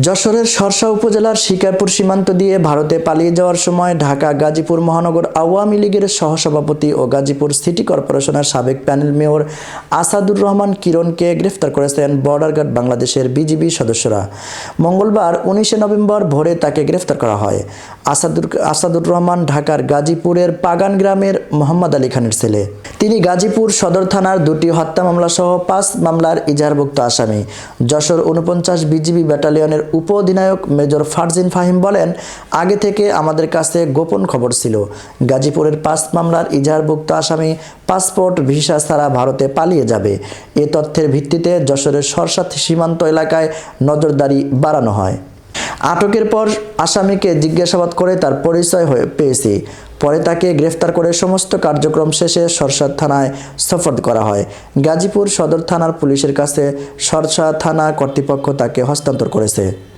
যশোরের সরসা উপজেলার শিকারপুর সীমান্ত দিয়ে ভারতে পালিয়ে যাওয়ার সময় ঢাকা, গাজীপুর, মহানগর আওয়ামী লীগের সহসভাপতি ও গাজীপুর সিটি কর্পোরেশনের সাবেক প্যানেল মেয়র আসাদুর রহমান কিরণকে গ্রেফতার করেছেন বর্ডার গার্ড বাংলাদেশের বিজিবি সদস্যরা। মঙ্গলবার উনিশে নভেম্বর ভোরে তাকে গ্রেফতার করা হয়। আসাদুর আসাদুর রহমান ঢাকার গাজীপুরের পাগান গ্রামের মোহাম্মদ আলী খানের ছেলে। তিনি গাজীপুর সদর থানার দুটি হত্যা মামলা সহ পাঁচ মামলার ইজাহারভুক্ত আসামি। যশোর উনপঞ্চাশ বিজিবি ব্যাটালিয়নের উপ অধিনায়ক মেজর ফারজিন ফাহিম বলেন, আগে থেকে আমাদের কাছে গোপন খবর ছিল। গাজীপুরের পাঁচ মামলার ইজাহারভুক্ত আসামি পাসপোর্ট, ভিসা ছাড়া ভারতে পালিয়ে যাবে। এ তথ্যের ভিত্তিতে যশোরের সরসাথ সীমান্ত এলাকায় নজরদারি বাড়ানো হয়। আটকের পর আসামিকে জিজ্ঞাসাবাদ করে তার পরিচয় হয়ে পেয়েছি। পরে তাকে গ্রেফতার করে সমস্ত কার্যক্রম শেষে সরসাদ থানায় সফর করা হয়। গাজীপুর সদর থানার পুলিশের কাছে সরসা থানা কর্তৃপক্ষ তাকে হস্তান্তর করেছে।